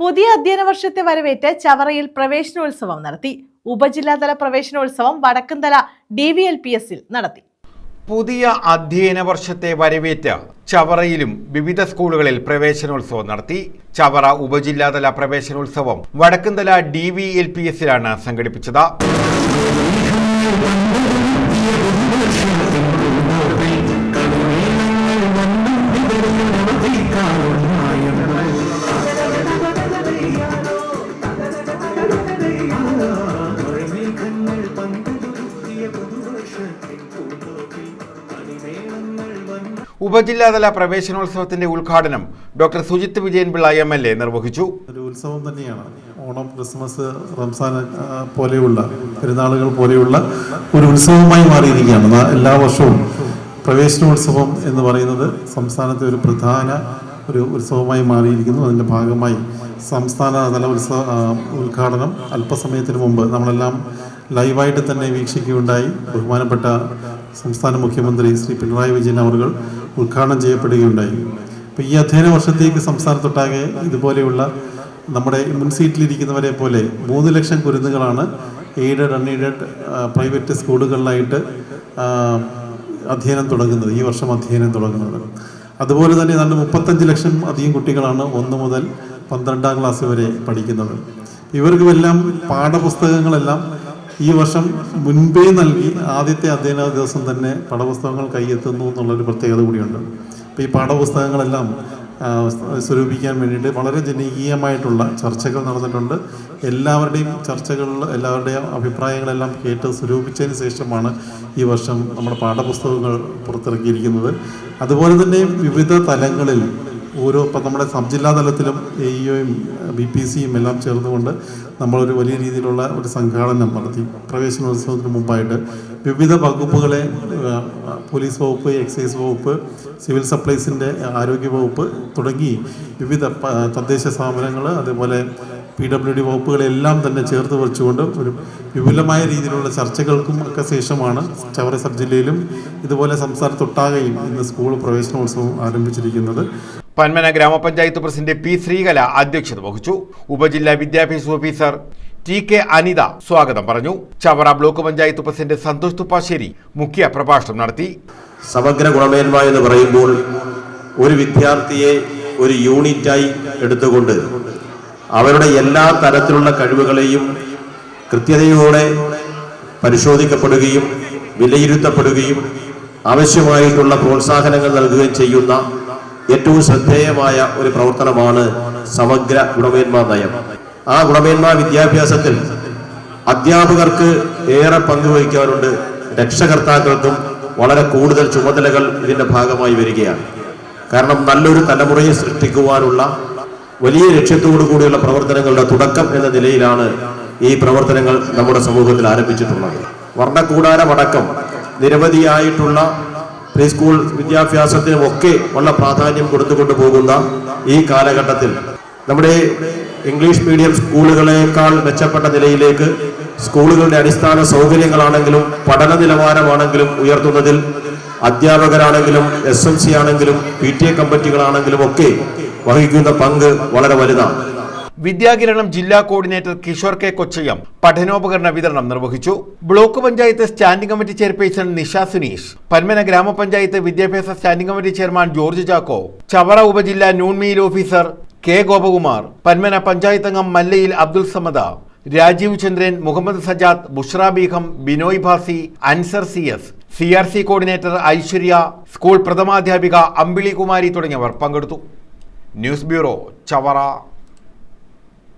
പുതിയ അധ്യയന വർഷത്തെ വരവേറ്റ് ചവറയിൽ പ്രവേശനോത്സവം നടത്തി. ഉപജില്ലാതല പ്രവേശനോത്സവം Vadakkanthala D V L P എസിൽ നടത്തി. പുതിയ അധ്യയന വർഷത്തെ വരവേറ്റ് ചവറയിലും വിവിധ സ്കൂളുകളിൽ പ്രവേശനോത്സവം നടത്തി. ചവറ ഉപജില്ലാതല പ്രവേശനോത്സവം Vadakkumthala D V L P എസിലാണ് സംഘടിപ്പിച്ചത്. ഉപജില്ലാതല പ്രവേശനോത്സവത്തിന്റെ ഉദ്ഘാടനം doctor Sujith Vijayan Pillai M L A നിർവഹിച്ചു. ഒരു ഉത്സവം തന്നെയാണ്. ഓണം ക്രിസ്മസ് റംസാൻ പോലെയുള്ള പെരുന്നാളുകൾ പോലെയുള്ള ഒരു ഉത്സവമായി മാറിയിരിക്കുകയാണ്. എല്ലാ വർഷവും പ്രവേശനോത്സവം എന്ന് പറയുന്നത് സംസ്ഥാനത്തെ ഒരു പ്രധാന ഒരു ഉത്സവമായി മാറിയിരിക്കുന്നു. അതിന്റെ ഭാഗമായി സംസ്ഥാന തല ഉത്സവ ഉദ്ഘാടനം അല്പസമയത്തിന് മുമ്പ് നമ്മളെല്ലാം ലൈവായിട്ട് തന്നെ വീക്ഷിക്കുകയുണ്ടായി. ബഹുമാനപ്പെട്ട സംസ്ഥാന മുഖ്യമന്ത്രി ശ്രീ പിണറായി വിജയൻ അവർ ഉദ്ഘാടനം ചെയ്യപ്പെടുകയുണ്ടായി. അപ്പോൾ ഈ അധ്യയന വർഷത്തേക്ക് സംസ്ഥാനത്തൊട്ടാകെ ഇതുപോലെയുള്ള നമ്മുടെ മുൻസീറ്റിലിരിക്കുന്നവരെ പോലെ മൂന്ന് ലക്ഷം കുരുന്നുകളാണ് എയ്ഡഡ് അൺഎയ്ഡഡ് പ്രൈവറ്റ് സ്കൂളുകളിലായിട്ട് അധ്യയനം തുടങ്ങുന്നത് ഈ വർഷം അധ്യയനം തുടങ്ങുന്നത്. അതുപോലെ തന്നെ ഏതാണ്ട് മുപ്പത്തഞ്ച് ലക്ഷം അധികം കുട്ടികളാണ് ഒന്ന് മുതൽ പന്ത്രണ്ടാം ക്ലാസ് വരെ പഠിക്കുന്നത്. ഇവർക്കുമെല്ലാം പാഠപുസ്തകങ്ങളെല്ലാം ഈ വർഷം മുൻപേ നൽകി ആദ്യത്തെ അധ്യയന ദിവസം തന്നെ പാഠപുസ്തകങ്ങൾ കൈയെത്തുന്നു എന്നുള്ളൊരു പ്രത്യേകത കൂടിയുണ്ട്. അപ്പോൾ ഈ പാഠപുസ്തകങ്ങളെല്ലാം സ്വരൂപിക്കാൻ വേണ്ടിയിട്ട് വളരെ ജനകീയമായിട്ടുള്ള ചർച്ചകൾ നടന്നിട്ടുണ്ട്. എല്ലാവരുടെയും ചർച്ചകളിൽ എല്ലാവരുടെയും അഭിപ്രായങ്ങളെല്ലാം കേട്ട് സ്വരൂപിച്ചതിന് ശേഷമാണ് ഈ വർഷം നമ്മുടെ പാഠപുസ്തകങ്ങൾ പുറത്തിറക്കിയിരിക്കുന്നത്. അതുപോലെ തന്നെ വിവിധ തലങ്ങളിൽ ഓരോ ഇപ്പം നമ്മുടെ സബ് ജില്ലാ തലത്തിലും എ ഇഒയും ബി പി സിയും എല്ലാം ചേർന്നുകൊണ്ട് നമ്മളൊരു വലിയ രീതിയിലുള്ള ഒരു സംഘാടനം നടത്തി. പ്രവേശനോത്സവത്തിന് മുമ്പായിട്ട് വിവിധ വകുപ്പുകളെ പോലീസ് വകുപ്പ് എക്സൈസ് വകുപ്പ് സിവിൽ സപ്ലൈസിന്റെ ആരോഗ്യ വകുപ്പ് തുടങ്ങി വിവിധ തദ്ദേശ സ്ഥാപനങ്ങൾ അതുപോലെ പി ഡബ്ല്യു ഡി വകുപ്പുകളെല്ലാം തന്നെ ചേർത്ത് വെച്ചുകൊണ്ട് ഒരു വിപുലമായ രീതിയിലുള്ള ചർച്ചകൾക്കും ഒക്കെ ശേഷമാണ് ചവറ സബ് ജില്ലയിലും ഇതുപോലെ സംസ്ഥാനത്തൊട്ടാകെയും ഇന്ന് സ്കൂൾ പ്രവേശനോത്സവം ആരംഭിച്ചിരിക്കുന്നത്. പന്മന ഗ്രാമപഞ്ചായത്ത് പ്രസിഡന്റ് പി ശ്രീകല അധ്യക്ഷത വഹിച്ചു. ഉപജില്ലാ വിദ്യാഭ്യാസ ഓഫീസർ ടി കെ അനിത സ്വാഗതം പറഞ്ഞു. ചവറ ബ്ലോക്ക് പഞ്ചായത്ത് പ്രസിഡന്റ് സന്തോഷ് തുപ്പാശ്ശേരി മുഖ്യ പ്രഭാഷണം നടത്തി. സമഗ്ര ഗുണമേന്മ എന്ന് പറയുമ്പോൾ ഒരു വിദ്യാർത്ഥിയെ ഒരു യൂണിറ്റായി എടുത്തുകൊണ്ട് അവരുടെ എല്ലാ തരത്തിലുള്ള കഴിവുകളെയും കൃത്യതയോടെ പരിശോധിക്കപ്പെടുകയും വിലയിരുത്തപ്പെടുകയും ആവശ്യമായിട്ടുള്ള പ്രോത്സാഹനങ്ങൾ നൽകുകയും ചെയ്യുന്ന ഏറ്റവും ശ്രദ്ധേയമായ ഒരു പ്രവർത്തനമാണ് സമഗ്ര ഗുണമേന്മ നയം. ആ ഗുണമേന്മ വിദ്യാഭ്യാസത്തിൽ അധ്യാപകർക്ക് ഏറെ പങ്കുവഹിക്കാറുണ്ട് രക്ഷകർത്താക്കൾക്കും വളരെ കൂടുതൽ ചുമതലകൾ ഇതിന്റെ ഭാഗമായി വരികയാണ്. കാരണം നല്ലൊരു തലമുറയെ സൃഷ്ടിക്കുവാനുള്ള വലിയ ലക്ഷ്യത്തോടു കൂടിയുള്ള പ്രവർത്തനങ്ങളുടെ തുടക്കം എന്ന നിലയിലാണ് ഈ പ്രവർത്തനങ്ങൾ നമ്മുടെ സമൂഹത്തിൽ ആരംഭിച്ചിട്ടുള്ളത്. വർണക്കൂടാരമടക്കം നിരവധിയായിട്ടുള്ള പ്രീ സ്കൂൾ വിദ്യാഭ്യാസത്തിനുമൊക്കെ ഉള്ള പ്രാധാന്യം കൊടുത്തുകൊണ്ട് പോകുന്ന ഈ കാലഘട്ടത്തിൽ നമ്മുടെ ഇംഗ്ലീഷ് മീഡിയം സ്കൂളുകളെക്കാൾ മെച്ചപ്പെട്ട നിലയിലേക്ക് സ്കൂളുകളുടെ അടിസ്ഥാന സൗകര്യങ്ങളാണെങ്കിലും പഠന നിലവാരമാണെങ്കിലും ഉയർത്തുന്നതിൽ അധ്യാപകരാണെങ്കിലും എസ് എം സി ആണെങ്കിലും പി ടി എ കമ്മിറ്റികളാണെങ്കിലും ഒക്കെ വഹിക്കുന്ന പങ്ക് വളരെ വലുതാണ്. വിദ്യാകിരണം ജില്ലാ കോർഡിനേറ്റർ കിഷോർ കെ കൊച്ചയ്യം പഠനോപകരണ വിതരണം നിർവഹിച്ചു. Block panchayat standing committee chairperson Nisha Suneesh Panmana ഗ്രാമപഞ്ചായത്ത് വിദ്യാഭ്യാസ standing committee chairman George Chacko Chavara ഉപജില്ലാ noon meal officer K Gopakumar Panmana panchayat അംഗം മല്ലയിൽ Abdul Samad Rajeev Chandran Muhammad Sajad Bushra Begum Binoy Bhasi Ansar C S C R C coordinator Aishwarya school പ്രഥമാധ്യാപിക Ambili Kumari തുടങ്ങിയവർ പങ്കെടുത്തു. News bureau Chavara.